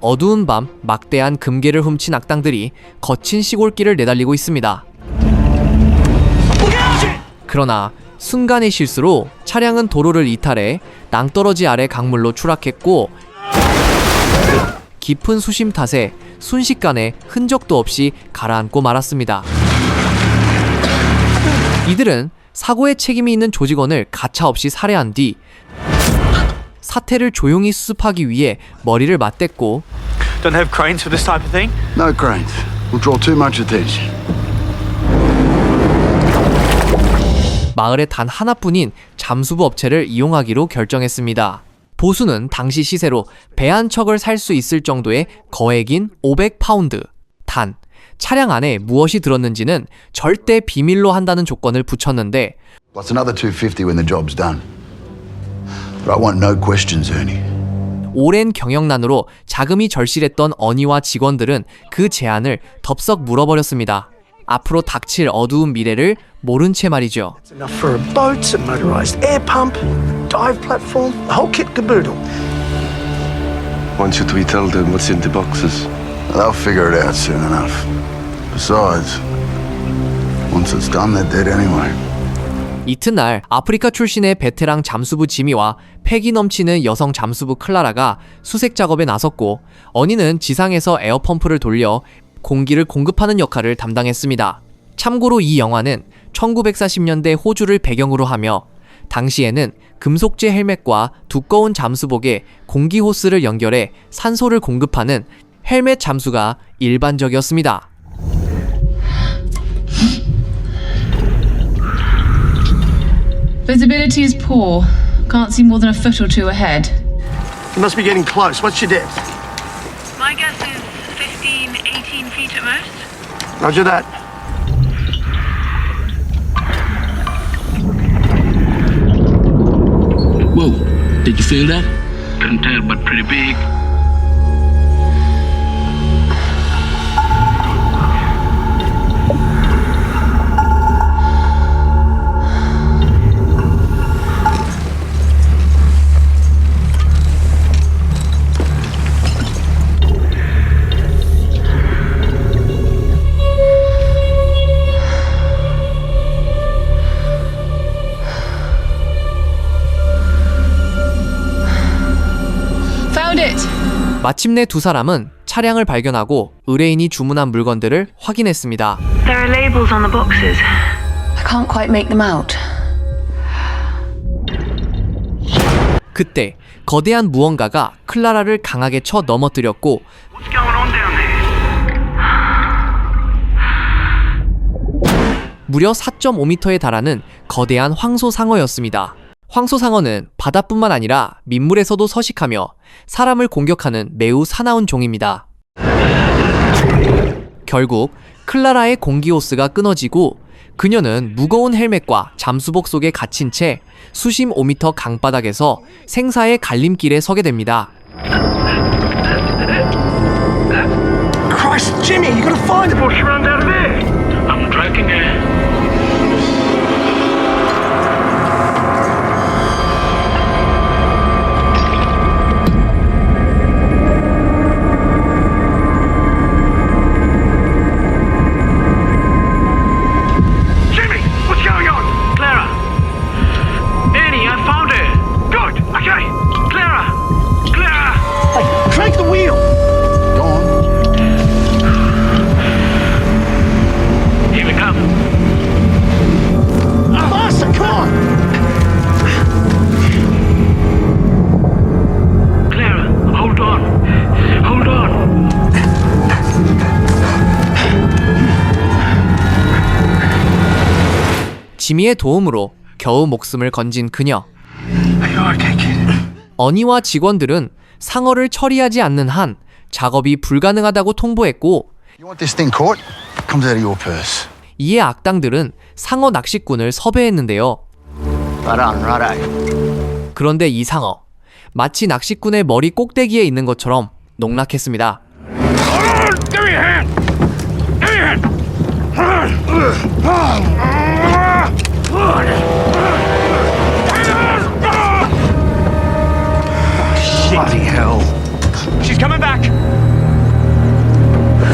어두운 밤 막대한 금괴를 훔친 악당들이 거친 시골길을 내달리고 있습니다. 그러나 순간의 실수로 차량은 도로를 이탈해 낭떠러지 아래 강물로 추락했고 깊은 수심 탓에 순식간에 흔적도 없이 가라앉고 말았습니다. 이들은 사고에 책임이 있는 조직원을 가차없이 살해한 뒤 사태를 조용히 수습하기 위해 머리를 맞댔고 Don't have cranes for this type of thing? No cranes. Will draw too much attention. 마을에 단 하나뿐인 잠수부 업체를 이용하기로 결정했습니다. 보수는 당시 시세로 배 한 척을 살 수 있을 정도의 거액인 500파운드. 단, 차량 안에 무엇이 들었는지는 절대 비밀로 한다는 조건을 붙였는데 Plus another 250 when the job's done. But I want no questions, Ernie. 오랜 경영난으로 자금이 절실했던 어니와 직원들은 그 제안을 덥석 물어버렸습니다. 앞으로 닥칠 어두운 미래를 모른 채 말이죠. Enough for a boat, a motorised air pump, dive platform, the whole kit caboodle. Why should we tell them what's in the boxes? They'll figure it out soon enough. Besides, once it's done, they're dead anyway. 이튿날 아프리카 출신의 베테랑 잠수부 지미와 패기 넘치는 여성 잠수부 클라라가 수색 작업에 나섰고 어니는 지상에서 에어펌프를 돌려 공기를 공급하는 역할을 담당했습니다. 참고로 이 영화는 1940년대 호주를 배경으로 하며 당시에는 금속제 헬멧과 두꺼운 잠수복에 공기 호스를 연결해 산소를 공급하는 헬멧 잠수가 일반적이었습니다. Visibility is poor. Can't see more than a foot or two ahead. You must be getting close. What's your depth? My guess is 15, 18 feet at most. Roger that. Whoa, did you feel that? Couldn't tell, but pretty big. 마침내 두 사람은 차량을 발견하고 의뢰인이 주문한 물건들을 확인했습니다. There are labels on the boxes. I can't quite make them out. 그때 거대한 무언가가 클라라를 강하게 쳐 넘어뜨렸고 What's going on down there? 무려 4.5m에 달하는 거대한 황소 상어였습니다. 황소상어는 바다뿐만 아니라 민물에서도 서식하며 사람을 공격하는 매우 사나운 종입니다. 결국 클라라의 공기호스가 끊어지고 그녀는 무거운 헬멧과 잠수복 속에 갇힌 채 수심 5m 강바닥에서 생사의 갈림길에 서게 됩니다. Christ, Jimmy, you gotta find it. What's run down there? I'm tracking it. 지미의 도움으로 겨우 목숨을 건진 그녀. Are you okay, kid? 어니와 직원들은 상어를 처리하지 않는 한 작업이 불가능하다고 통보했고 You want this thing caught? Comes out of your purse. 이에 악당들은 상어 낚시꾼을 섭외했는데요. 그런데 이 상어 마치 낚시꾼의 머리 꼭대기에 있는 것처럼 농락했습니다. Bloody hell. She's coming back.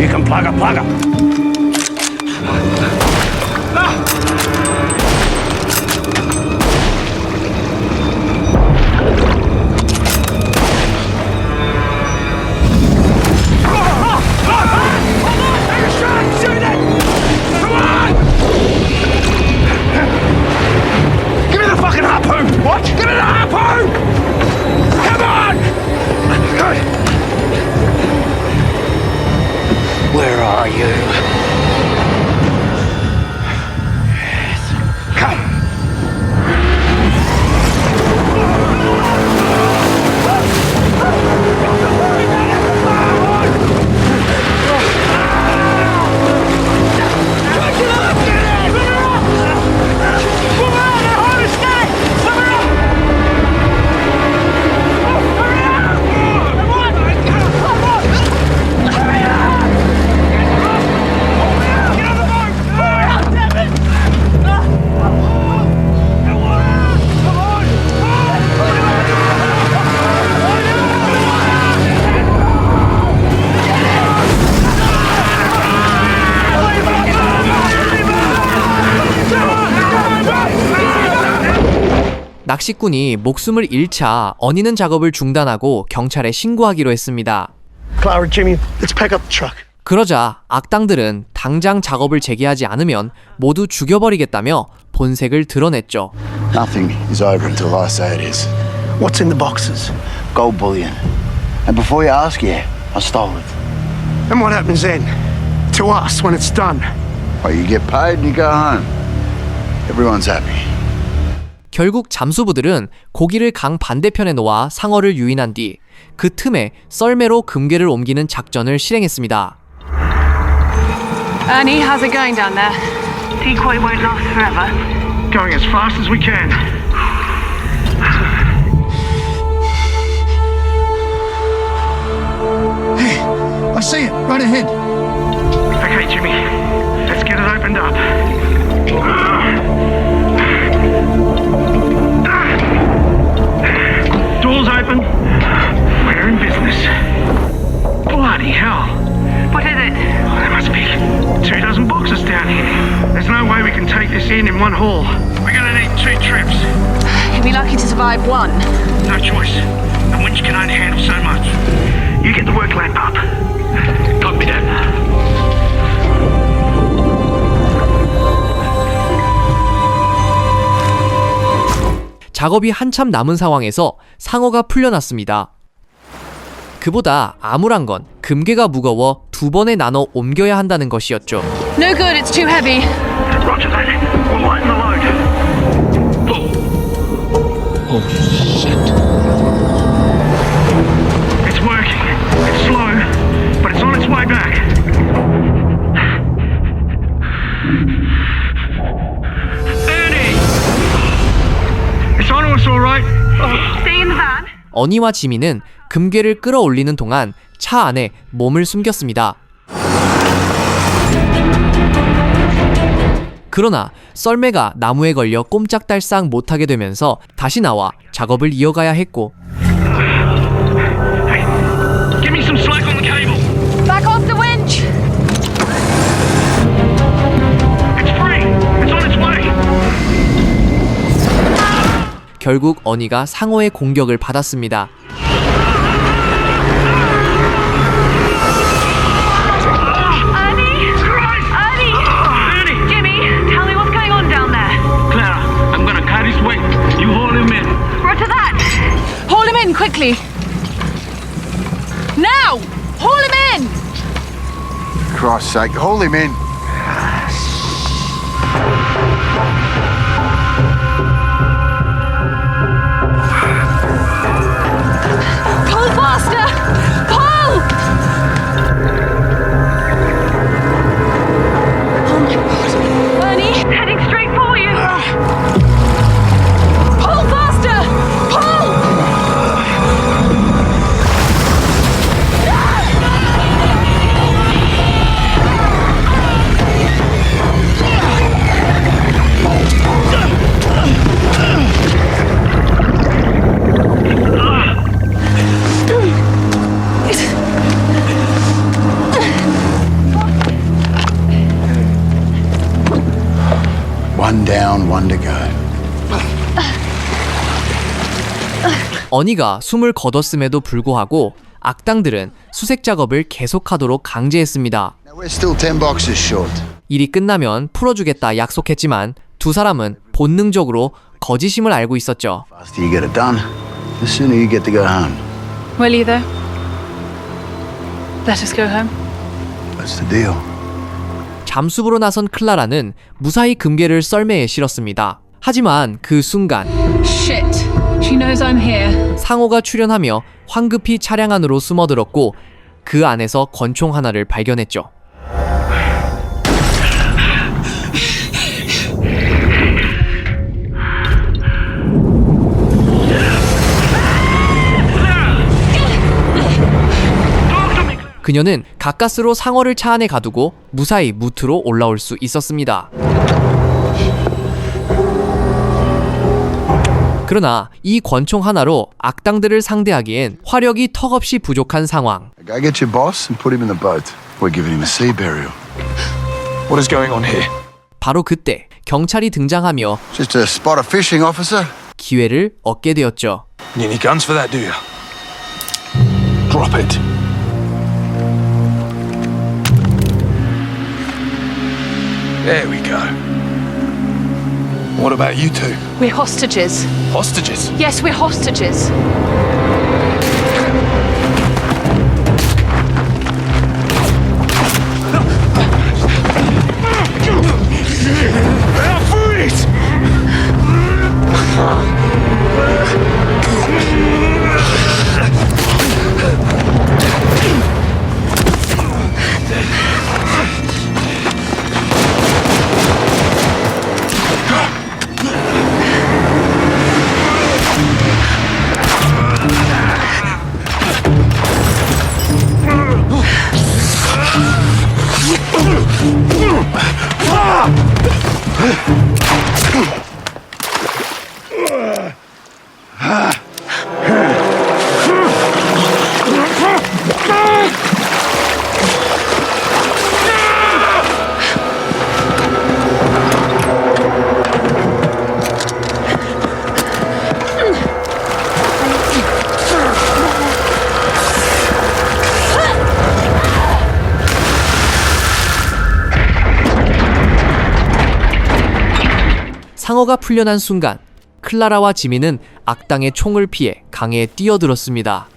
You can plug her, plug her. 낚시꾼이 목숨을 잃자 어니는 작업을 중단하고 경찰에 신고하기로 했습니다. Clara, Jimmy, let's pack up the truck. 그러자 악당들은 당장 작업을 재개하지 않으면 모두 죽여버리겠다며 본색을 드러냈죠. Nothing is over until I say it is. What's in the boxes? Gold bullion. And before you ask, yeah, I stole it. And what happens then? To us when it's done? Well, you get paid and you go home. Everyone's happy. 결국 잠수부들은 고기를 강 반대편에 놓아 상어를 유인한 뒤 그 틈에 썰매로 금괴를 옮기는 작전을 실행했습니다. Ernie, how's it going down there? Decoy won't last forever. Going as fast as we can. I see it, right ahead. Okay, Jimmy. Let's get it opened up. Choice. The winch can only handle so much. You get the work lamp up. Copy that. 작업이 한참 남은 상황에서 상어가 풀려났습니다. 그보다 암울한 건 금괴가 무거워 두 번에 나눠 옮겨야 한다는 것이었죠. No good, it's too heavy. Roger that. We'll lighten the load. Oh, shit. 어니와 지미는 금괴를 끌어올리는 동안 차 안에 몸을 숨겼습니다. 그러나 썰매가 나무에 걸려 꼼짝달싹 못하게 되면서 다시 나와 작업을 이어가야 했고 결국 어니가 상어의 공격을 받았습니다. Ernie! Ernie! Ernie! Jimmy, tell me what's going on down there. Clara, I'm gonna cut his weight. You haul him in. Roger that. Haul him in quickly! Now! Haul him in! Christ's sake, haul him in. down, one to go. 어니가 숨을 거뒀음에도 불구하고 악당들은 수색 작업을 계속하도록 강제했습니다. 일이 끝나면 풀어주겠다 약속했지만 두 사람은 본능적으로 거짓임을 알고 있었죠. 잠수부로 나선 클라라는 무사히 금괴를 썰매에 실었습니다. 하지만 그 순간. 상호가 출연하며 황급히 차량 안으로 숨어들었고 그 안에서 권총 하나를 발견했죠. 그녀는 가까스로 상어를 차 안에 가두고 무사히 무트로 올라올 수 있었습니다. 그러나 이 권총 하나로 악당들을 상대하기엔 화력이 턱없이 부족한 상황. Go get your boss and put him in the boat. We're giving him a sea burial. What is going on here? 바로 그때 경찰이 등장하며 Just to spot a fishing officer. 기회를 얻게 되었죠. Need any guns for that, do you? Drop it. There we go. What about you two? We're hostages. Hostages? Yes, we're hostages. 상어가 풀려난 순간 클라라와 지미는 악당의 총을 피해 강에 뛰어들었습니다.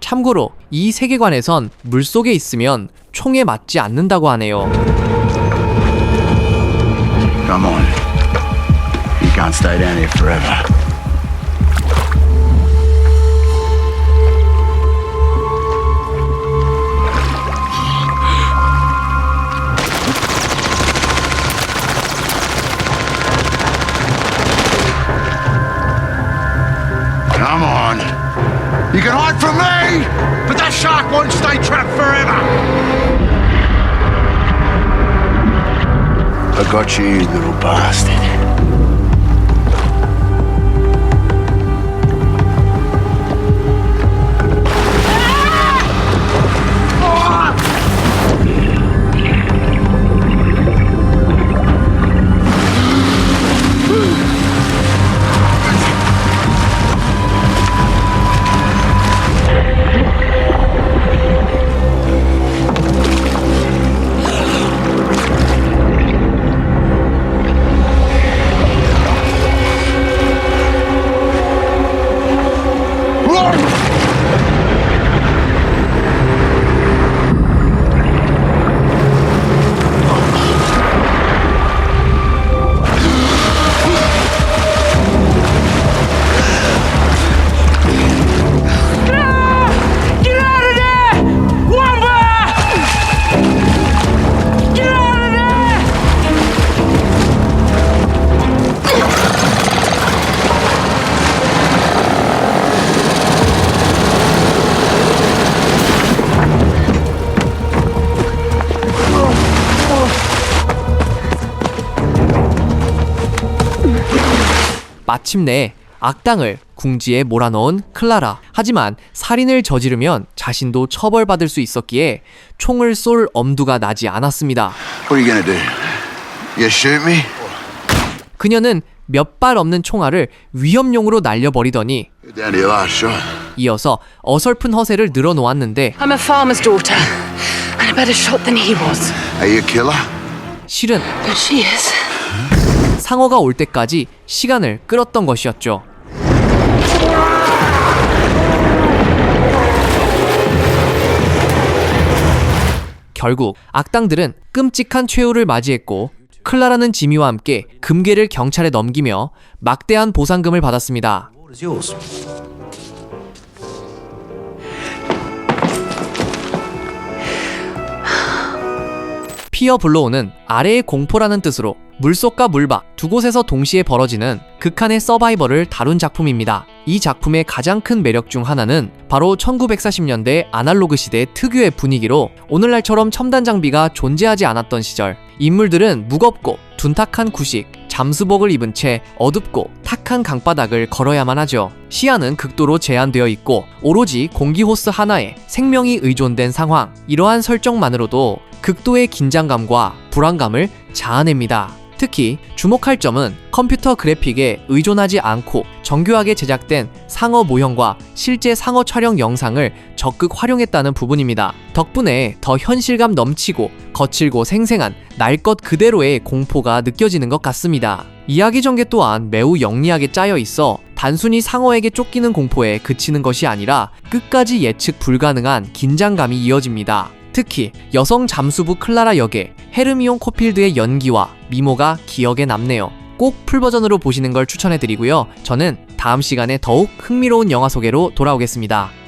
참고로 이 세계관에선 물속에 있으면 총에 맞지 않는다고 하네요. Come on. You can't stay down here forever. I got you, you little bastard. 마침내 악당을 궁지에 몰아넣은 클라라. 하지만 살인을 저지르면 자신도 처벌받을 수 있었기에 총을 쏠 엄두가 나지 않았습니다. What are you gonna do? You shoot me? 그녀는 몇 발 없는 총알을 위협용으로 날려버리더니. 이어서 어설픈 허세를 늘어놓았는데 I'm a farmer's daughter, and a better shot than he was. Are you a killer? 실은 But she is. 상어가 올 때까지 시간을 끌었던 것이었죠. 결국 악당들은 끔찍한 최후를 맞이했고 클라라는 지미와 함께 금괴를 경찰에 넘기며 막대한 보상금을 받았습니다. 피어 블로우는 아래의 공포라는 뜻으로 물속과 물밖 두 곳에서 동시에 벌어지는 극한의 서바이벌을 다룬 작품입니다. 이 작품의 가장 큰 매력 중 하나는 바로 1940년대 아날로그 시대 특유의 분위기로 오늘날처럼 첨단 장비가 존재하지 않았던 시절 인물들은 무겁고 둔탁한 구식, 잠수복을 입은 채 어둡고 탁한 강바닥을 걸어야만 하죠. 시야는 극도로 제한되어 있고 오로지 공기 호스 하나에 생명이 의존된 상황. 이러한 설정만으로도 극도의 긴장감과 불안감을 자아냅니다. 특히 주목할 점은 컴퓨터 그래픽에 의존하지 않고 정교하게 제작된 상어 모형과 실제 상어 촬영 영상을 적극 활용했다는 부분입니다. 덕분에 더 현실감 넘치고 거칠고 생생한 날 것 그대로의 공포가 느껴지는 것 같습니다. 이야기 전개 또한 매우 영리하게 짜여 있어 단순히 상어에게 쫓기는 공포에 그치는 것이 아니라 끝까지 예측 불가능한 긴장감이 이어집니다. 특히 여성 잠수부 클라라 역의 헤르미온 코필드의 연기와 미모가 기억에 남네요. 꼭 풀버전으로 보시는 걸 추천해드리고요. 저는 다음 시간에 더욱 흥미로운 영화 소개로 돌아오겠습니다.